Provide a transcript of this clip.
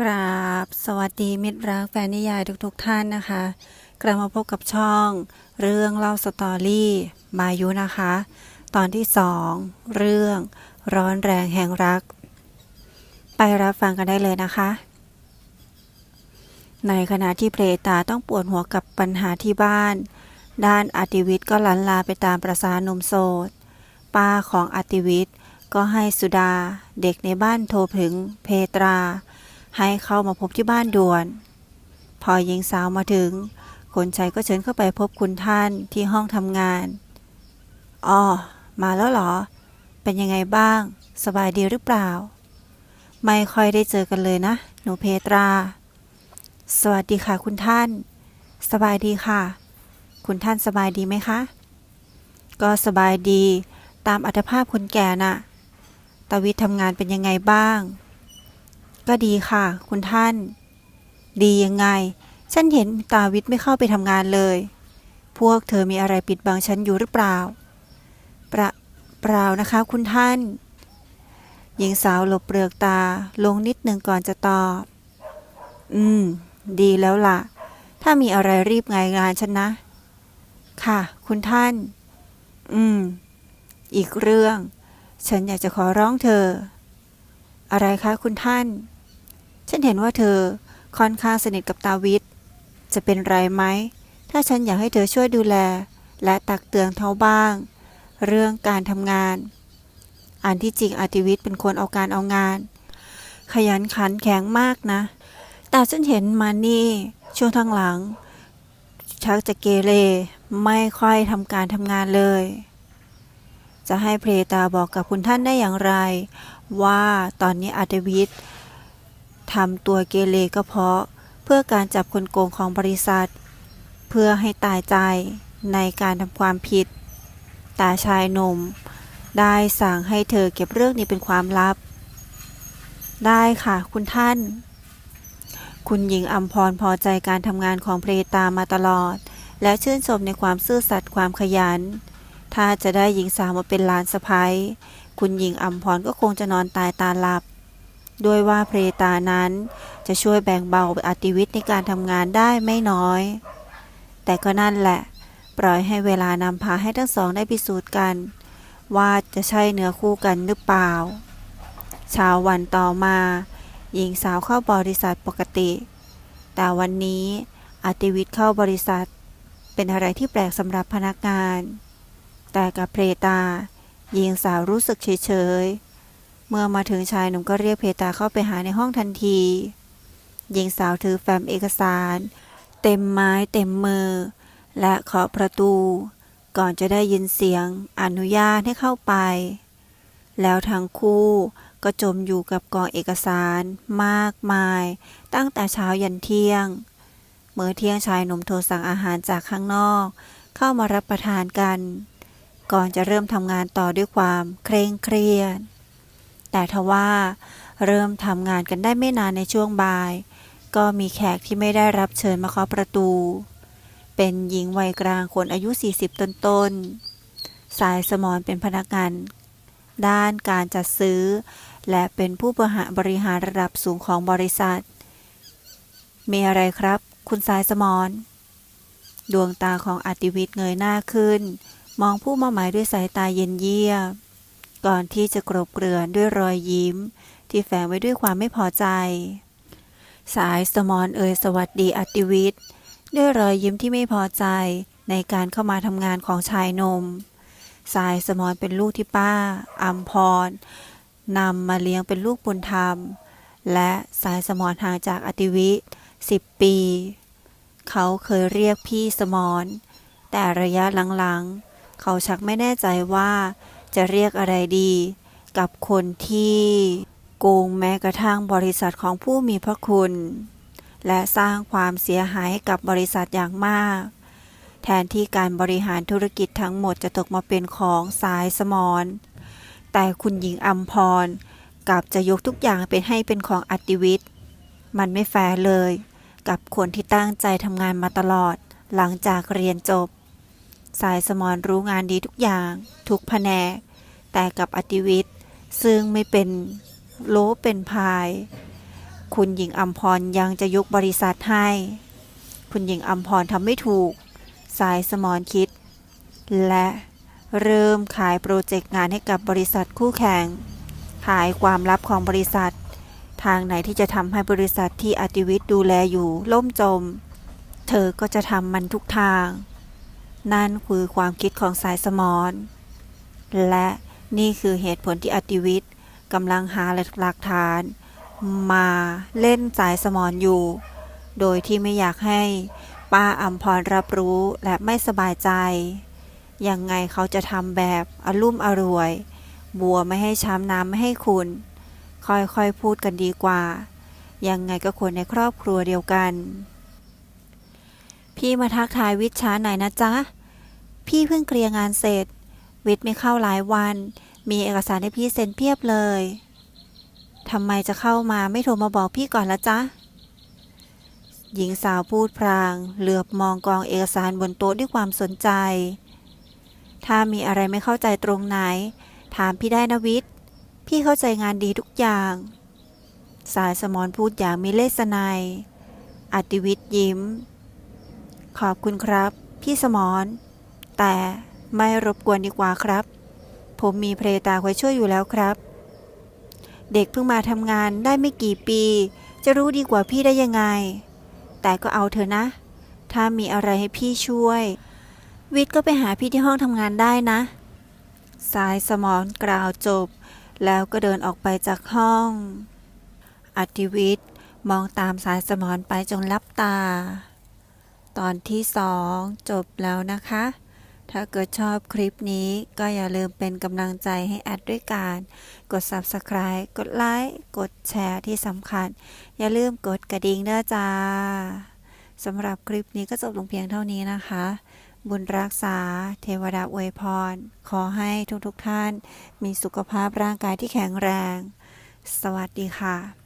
กราบสวัสดีมิตรรักแฟนนิยายทุกๆทท่านนะคะ กลับมาพบกับช่อง เรื่องเล่าสตอรี่มายุนะคะ ตอนที่สองเรื่องร้อนแรงแห่งรัก ไปรับฟังกันได้เลยนะคะ ในขณะที่เพลตาต้องปวดหัวกับปัญหาที่บ้าน ด้านอติวิทย์ก็ลันลาไปตามประสาหนมโสดป้าของอติวิทย์ก็ให้สุดาเด็กในบ้านโทรถึงเพตรา ให้เข้ามาพบที่บ้านด่วน พอหญิงสาวมาถึง คนใช้ก็เชิญเข้าไปพบคุณท่านที่ห้องทำงานอ๋อมาแล้วเหรอ เป็นยังไงบ้าง สบายดีหรือเปล่า ไม่ค่อยได้เจอกันเลยนะ หนูเพตรา สวัสดีค่ะคุณท่าน สบายดีค่ะ คุณท่านสบายดีไหมคะ ก็สบายดี ตามอัตภาพคนแก่น่ะตาวิททำงานเป็นยังไงบ้าง ก็ดีค่ะ คุณท่าน ดียังไง ฉันเห็นตาวิทย์ไม่เข้าไปทำงานเลย พวกเธอมีอะไรปิดบังฉันอยู่หรือเปล่าประเปล่านะคะคุณท่าน หญิงสาวหลบเปลือกตาลงนิดหนึ่งก่อนจะตอบ อืม ดีแล้วล่ะ ถ้ามีอะไรรีบงายงานฉันนะ ค่ะ คุณท่าน อืม อีกเรื่อง ฉันอยากจะขอร้องเธอ อะไรคะคุณท่าน ฉันเห็นว่าเธอค่อนข้างสนิทกับตาวิทย์จะเป็นไรไหม ถ้าฉันอยากให้เธอช่วยดูแล และตักเตือนเขาบ้าง เรื่องการทำงาน อันที่จริงอาติวิทย์เป็นคนเอาการเอางาน ขยันขันแข็งมากนะ แต่ฉันเห็นมานี่ช่วงทางหลัง ชักจะเกเรไม่ค่อยทำการทำงานเลย จะให้เพลตาบอกกับคุณท่านได้อย่างไร ว่าตอนนี้อาติวิทย์ ทำตัวเกเรก็เพราะ เพื่อการจับคนโกงของบริษัท เพื่อให้ตายใจในการทำความผิด ตาชายหนุ่มได้สั่งให้เธอเก็บเรื่องนี้เป็นความลับ ได้ค่ะคุณท่าน คุณหญิงอัมพรพอใจการทำงานของเพลตามาตลอด และชื่นชมในความซื่อสัตย์ความขยัน ถ้าจะได้หญิงสาวมาเป็นหลานสะพ้ยคุณหญิงอัมพรก็คงจะนอนตายตาหลับ ด้วยว่าเพลตานั้นจะช่วยแบ่งเบาอติวิทย์ในการทำงานได้ไม่น้อย แต่ก็นั่นแหละ ปล่อยให้เวลานำพาให้ทั้งสองได้พิสูจน์กัน ว่าจะใช่เนื้อคู่กันหรือเปล่า เช้าวันต่อมา หญิงสาวเข้าบริษัทปกติ แต่วันนี้อติวิทย์เข้าบริษัท เป็นอะไรที่แปลกสำหรับพนักงาน แต่กับเพลตาหญิงสาวรู้สึกเฉยๆเมื่อมาถึงชายหนุ่มก็เรียกเพตาเข้าไปหาในห้องทันที หญิงสาวถือแฟ้มเอกสาร เต็มไม้เต็มมือ และเคาะประตู ก่อนจะได้ยินเสียงอนุญาตให้เข้าไป แล้วทั้งคู่ก็จมอยู่กับกองเอกสารมากมาย ตั้งแต่เช้ายันเที่ยง เมื่อเที่ยงชายหนุ่มโทรสั่งอาหารจากข้างนอก เข้ามารับประทานกัน ก่อนจะเริ่มทำงานต่อด้วยความเคร่งเครียด แต่ทว่าเริ่มทำงานกันได้ไม่นานในช่วงบ่าย ก็มีแขกที่ไม่ได้รับเชิญมาเคาะประตู เป็นหญิงวัยกลางคนอายุ 40 ต้นๆสายสมอนเป็นพนักงาน ด้านการจัดซื้อ และเป็นผู้บริหารบริหารระดับสูงของบริษัท มีอะไรครับ คุณสายสมอนดวงตาของอติวิทย์เงยหน้าขึ้น มองผู้มาหมายด้วยสายตาเย็นเยียบ ก่อนที่จะกรบเกลื่อนด้วยรอยยิ้ม ที่แฝงไว้ด้วยความไม่พอใจ สายสมอนเอ่ยสวัสดีอติวิทย์ด้วยรอยยิ้มที่ไม่พอใจในการเข้ามาทำงานของชายนม สายสมอนเป็นลูกที่ป้าอัมพรนำมาเลี้ยงเป็นลูกบุญธรรม และสายสมอนห่างจากอติวิทย์สิบปี เขาเคยเรียกพี่สมอนแต่ระยะหลังๆ เขาชักไม่แน่ใจว่า จะเรียกอะไรดี กับคนที่โกงแม้กระทั่งบริษัทของผู้มีพระคุณ และสร้างความเสียหายให้กับบริษัทอย่างมาก แทนที่การบริหารธุรกิจทั้งหมดจะตกมาเป็นของสายสมอนแต่คุณหญิงอัมพรกลับจะยกทุกอย่างเป็นให้เป็นของอติวิทย์มันไม่แฟร์เลย กับคนที่ตั้งใจทำงานมาตลอด หลังจากเรียนจบ สายสมอนรู้งานดีทุกอย่าง ทุกแผนก แต่กับอติวิทย์ซึ่งไม่เป็นโลเป็นพาย คุณหญิงอัมพรยังจะยกบริษัทให้ คุณหญิงอัมพรทำไม่ถูก สายสมอนคิด และเริ่มขายโปรเจกต์งานให้กับบริษัทคู่แข่ง ขายความลับของบริษัท ทางไหนที่จะทำให้บริษัทที่อติวิทย์ดูแลอยู่ล่มจม เธอก็จะทำมันทุกทาง นั่นคือความคิดของสายสมอน และนี่คือเหตุผลที่อติวิทย์กำลังหาหลักฐาน มาเล่นสายสมอนอยู่ โดยที่ไม่อยากให้ป้าอัมพรรับรู้และไม่สบายใจ ยังไงเขาจะทำแบบอารมุ่มอรวย บัวไม่ให้ช้ำน้ำไม่ให้คุณ ค่อยๆพูดกันดีกว่า ยังไงก็คนในครอบครัวเดียวกัน พี่มาทักทายวิทย์ช้าหน่อยนะจ๊ะ พี่เพิ่งเคลียร์งานเสร็จ วิทย์ไม่เข้าหลายวัน มีเอกสารให้พี่เซ็นเพียบเลยทำไมจะเข้ามาไม่โทรมาบอกพี่ก่อนละจ๊ะ หญิงสาวพูดพราง เหลือบมองกองเอกสารบนโต๊ะด้วยความสนใจ ถ้ามีอะไรไม่เข้าใจตรงไหน ถามพี่ได้นะวิทย์ พี่เข้าใจงานดีทุกอย่าง สายสมอนพูดอย่างมีเลสไนยอติวิทย์ยิ้ม ขอบคุณครับ พี่สมอน แต่ไม่รบกวนดีกว่าครับ ผมมีเพลตาคอยช่วยอยู่แล้วครับ เด็กเพิ่งมาทำงานได้ไม่กี่ปี จะรู้ดีกว่าพี่ได้ยังไง แต่ก็เอาเถอะนะ ถ้ามีอะไรให้พี่ช่วย วิทย์ก็ไปหาพี่ที่ห้องทำงานได้นะ สายสมอนกล่าวจบ แล้วก็เดินออกไปจากห้องอติวิทย์มองตามสายสมอนไปจนลับตา ตอนที่สองจบแล้วนะคะ ถ้าเกิดชอบคลิปนี้ก็อย่าลืมเป็นกำลังใจให้แอดด้วยการ กด Subscribe กดไลค์กดแชร์ที่สำคัญ อย่าลืมกดกระดิ่งเด้อจ้าสำหรับคลิปนี้ก็จบลงเพียงเท่านี้นะคะ บุญรักษา เทวดาอวยพร ขอให้ทุกๆทท่าน มีสุขภาพร่างกายที่แข็งแรง สวัสดีค่ะ